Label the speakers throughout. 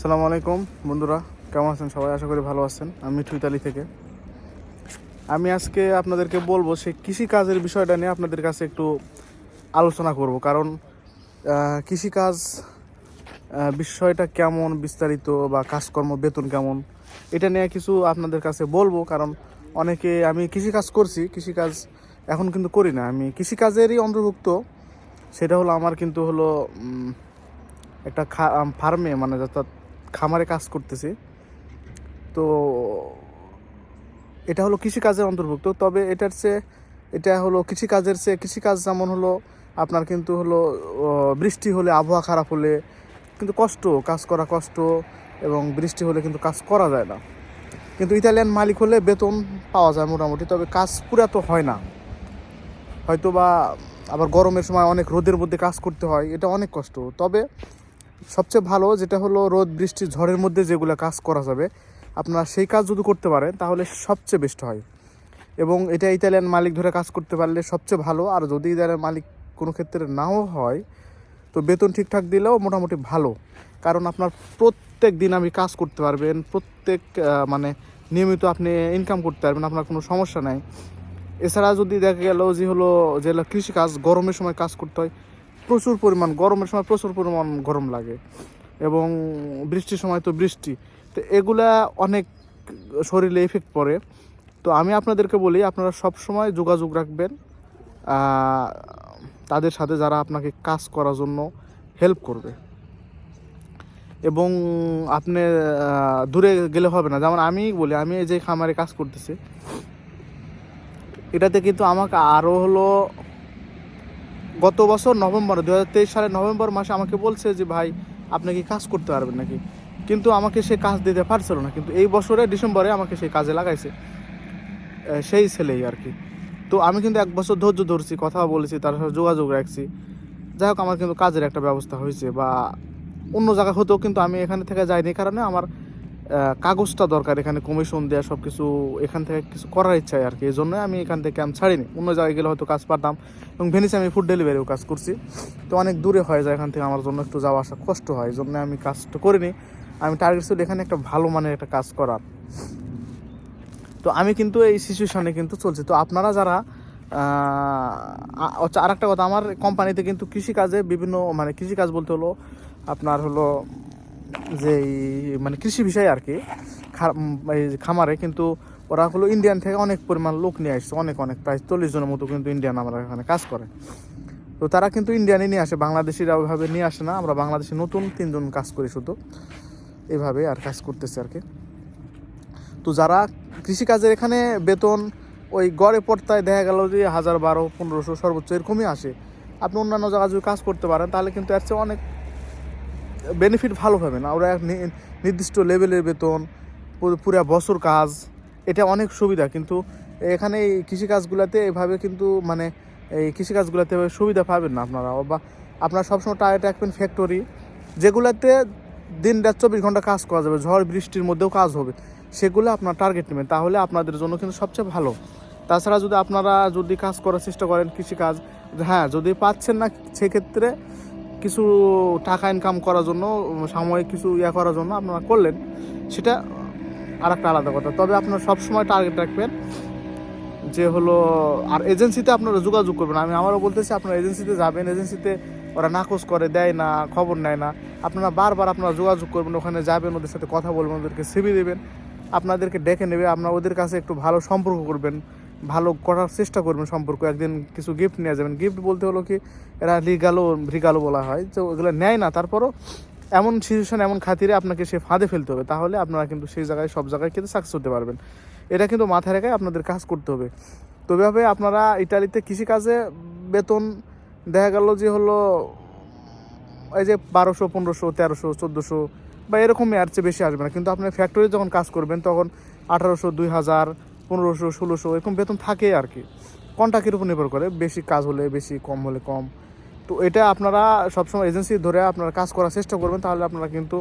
Speaker 1: সালামু আলাইকুম, বন্ধুরা। কেমন আছেন সবাই? আশা করি ভালো আছেন। আমি টুইতালি থেকে। আমি আজকে আপনাদেরকে বলব সেই কৃষিকাজের বিষয়টা নিয়ে আপনাদের কাছে একটু আলোচনা করব। কারণ কৃষিকাজ বিষয়টা কেমন, বিস্তারিত বা কাজকর্ম বেতন কেমন, এটা নিয়ে কিছু আপনাদের কাছে বলব। কারণ, অনেকে, আমি কৃষিকাজ করছি, কৃষিকাজ এখন কিন্তু করি না। আমি কৃষিকাজেরই অন্তর্ভুক্ত। সেটা হলো, আমার কিন্তু হলো একটা ফার্মে মানে অর্থাৎ খামারে কাজ করতেছি। তো এটা হলো কৃষিকাজের অন্তর্ভুক্ত। তবে এটার চেয়ে, এটা হলো কৃষিকাজের চেয়ে কৃষিকাজ যেমন হলো, আপনার কিন্তু হলো বৃষ্টি হলে আবহাওয়া খারাপ হলে কিন্তু কষ্ট, কাজ করা কষ্ট এবং বৃষ্টি হলে কিন্তু কাজ করা যায় না। কিন্তু ইতালিয়ান মালিক হলে বেতন পাওয়া যায় মোটামুটি, তবে কাজ পুরা তো হয় না। হয়তো বা আবার গরমের সময় অনেক রোদের মধ্যে কাজ করতে হয়, এটা অনেক কষ্ট। তবে সবচেয়ে ভালো যেটা হলো রোদ, বৃষ্টি, ঝড়ের মধ্যে যেগুলো কাজ করা যাবে, আপনারা সেই কাজ যদি করতে পারেন, তাহলে সবচেয়ে বেস্ট হয়। এবং এটা ইতালিয়ান মালিক ধরে কাজ করতে পারলে সবচেয়ে ভালো, আর যদি ইতালিয়ান মালিক কোনো ক্ষেত্রে নাও হয়, তো বেতন ঠিকঠাক দিলেও মোটামুটি ভালো। কারণ আপনার প্রত্যেক দিন আপনি কাজ করতে পারবেন, প্রত্যেক মানে নিয়মিত আপনি ইনকাম করতে পারবেন, আপনার কোনো সমস্যা নাই। এছাড়া যদি দেখা গেল যে হলো যে কৃষিকাজ, গরমের সময় কাজ করতে হয় প্রচুর পরিমাণ, গরমের সময় প্রচুর পরিমাণ গরম লাগে এবং বৃষ্টির সময় তো বৃষ্টি। তো এগুলা অনেক শরীরে এফেক্ট পড়ে। তো আমি আপনাদেরকে বলি, আপনারা সব সময় যোগাযোগ রাখবেন তাদের সাথে যারা আপনাকে কাজ করার জন্য হেল্প করবে। এবং আপনি দূরে গেলে হবে না। যেমন আমি বলি, আমি এই যে খামারে কাজ করতেছি, এটাতে কিন্তু আমাকে আরও হলো গত বছর নভেম্বর দু হাজার তেইশ সালের নভেম্বর মাসে আমাকে বলছে যে, ভাই, আপনি কি কাজ করতে পারবেন নাকি? কিন্তু আমাকে সে কাজ দিতে পারছিল না। কিন্তু এই বছরে, ডিসেম্বরে আমাকে সেই কাজে লাগাইছে সেই ছেলেই আর কি। তো আমি কিন্তু এক বছর ধৈর্য ধরছি, কথা বলেছি, তার সাথে যোগাযোগ রাখছি। যাই হোক, আমার কিন্তু কাজের একটা ব্যবস্থা হয়েছে বা অন্য জায়গায় হতেও কিন্তু আমি এখানে থেকে যাইনি, কারণে আমার কাগজটা দরকার, এখানে কমিশন দেওয়া সব কিছু এখান থেকে কিছু করার ইচ্ছা আর কি। এই জন্যই আমি এখান থেকে আমি ছাড়িনি। অন্য জায়গায় গেলে হয়তো কাজ পারতাম। এবং ভেনিসে আমি ফুড ডেলিভারিও কাজ করছি। তো অনেক দূরে হয়ে যায় এখান থেকে আমার জন্য একটু যাওয়া আসা কষ্ট হয়। এই জন্য আমি কাজটা করিনি। আমি টার্গেট ছিল এখানে একটা ভালো মানের একটা কাজ করার। তো আমি কিন্তু এই সিচুয়েশনে কিন্তু চলছি। তো আপনারা যারা আর একটা কথা। আমার কোম্পানিতে কিন্তু কৃষিকাজে বিভিন্ন মানে কৃষিকাজ বলতে হলো আপনার হলো যে মানে কৃষি বিষয় আর কি খামারে কিন্তু ওরা হলো ইন্ডিয়ান থেকে অনেক পরিমাণ লোক নিয়ে আসছে, অনেক অনেক, প্রায় চল্লিশ জনের মতো কিন্তু ইন্ডিয়ান আমরা এখানে কাজ করে। তো তারা কিন্তু ইন্ডিয়ানই নিয়ে আসে বাংলাদেশিরা ওইভাবে নিয়ে আসে না, আমরা বাংলাদেশি নতুন তিনজন কাজ করি শুধু। এভাবে আর কাজ করতেছে আর কি। তো যারা কৃষিকাজের এখানে বেতন ওই গড়ে পড়তায় দেখা গেল যে হাজার বারো, পনেরোশো সর্বোচ্চ এরকমই আসে। আপনি অন্যান্য জায়গায় যদি কাজ করতে পারেন, তাহলে কিন্তু এর চেয়ে অনেক বেনিফিট ভালো পাবেন ওরা নির্দিষ্ট লেভেলের বেতন, পুরো- বছর কাজ, এটা অনেক সুবিধা। কিন্তু এখানে এই কৃষিকাজগুলোতে এভাবে কিন্তু মানে এই কৃষিকাজগুলোতে সুবিধা পাবেন না আপনারা। বা, আপনারা সবসময় টায়ার রাখবেন ফ্যাক্টরি যেগুলোতে দিন রাত চব্বিশ ঘণ্টা কাজ করা যাবে, ঝড়, বৃষ্টির মধ্যেও কাজ হবে, সেগুলো আপনার টার্গেট নেবেন। তাহলে আপনাদের জন্য কিন্তু সবচেয়ে ভালো। তাছাড়া যদি আপনারা যদি কাজ করার চেষ্টা করেন কৃষিকাজ হ্যাঁ যদি পাচ্ছেন না, সেক্ষেত্রে কিছু টাকা ইনকাম করার জন্য, সাময়িক কিছু ইয়া করার জন্য আপনারা করলেন, সেটা আর একটা আলাদা কথা। তবে আপনারা সবসময় টার্গেট রাখবেন যে হলো, আর এজেন্সিতে আপনারা যোগাযোগ করবেন। আমি আমারও বলতেছি, আপনারা এজেন্সিতে যাবেন এজেন্সিতে ওরা নাকচ করে, দেয় না, খবর নেয় না। আপনারা বারবার আপনারা যোগাযোগ করবেন, ওখানে যাবেন, ওদের সাথে কথা বলবেন, ওদেরকে সিবি দেবেন, আপনাদেরকে ডেকে নেবে, আপনারা ওদের কাছে একটু ভালো সম্পর্ক করবেন। ভালো করার চেষ্টা করবেন সম্পর্ক। একদিন কিছু গিফট নিয়ে যাবেন। গিফট বলতে হলো কি, এরা লিগালো রিগালো বলা হয়। তো ওগুলো নেয় না, তারপরও এমন সিচুয়েশন এমন খাতিরে আপনাকে সে ফাঁদে ফেলতে হবে। তাহলে আপনারা কিন্তু সেই জায়গায়, সব জায়গায় কিন্তু সাকসেস হতে পারবেন। এটা কিন্তু মাথায় রেখে আপনাদের কাজ করতে হবে। তো এভাবে আপনারা ইটালিতে কৃষিকাজে বেতন দেখা গেল যে হলো, এই যে বারোশো, পনেরোশো, তেরোশো, চোদ্দোশো বা এরকমই আর চেয়ে বেশি আসবে না। কিন্তু আপনি ফ্যাক্টরি যখন কাজ করবেন, তখন আঠারোশো, দুই হাজার পনেরোশো, ষোলোশো, এরকম বেতন থাকে আর কি। কন্ট্রাক্টের উপর নির্ভর করে, বেশি কাজ হলে বেশি, কম হলে কম। তো এটা আপনারা সবসময় এজেন্সি ধরে আপনারা কাজ করার চেষ্টা করবেন, তাহলে আপনারা কিন্তু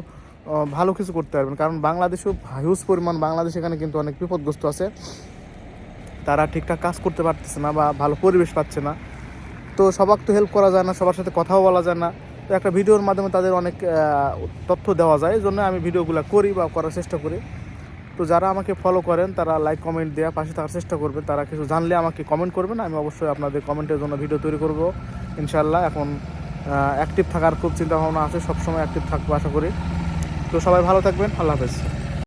Speaker 1: ভালো কিছু করতে পারবেন। কারণ বাংলাদেশেও হিউজ পরিমাণ, বাংলাদেশ এখানে কিন্তু অনেক বিপদগ্রস্ত আছে। তারা ঠিকঠাক কাজ করতে পারতেছে না বা ভালো পরিবেশ পাচ্ছে না। তো সবার তো হেল্প করা যায় না, সবার সাথে কথাও বলা যায় না। তো একটা ভিডিওর মাধ্যমে তাদের অনেক তথ্য দেওয়া যায়, এই জন্য আমি ভিডিওগুলো করি বা করার চেষ্টা করি। তো যারা আমাকে ফলো করেন, তারা লাইক কমেন্ট দেওয়া পাশে থাকার চেষ্টা করবেন। তারা কিছু জানলে আমাকে কমেন্ট করবেন, আমি অবশ্যই আপনাদের কমেন্টের জন্য ভিডিও তৈরি করব। ইনশাল্লাহ এখন অ্যাক্টিভ থাকার খুব চিন্তা ভাবনা আছে, সবসময় অ্যাক্টিভ থাকব আশা করি। তো সবাই ভালো থাকবেন, আল্লাহ হাফেজ।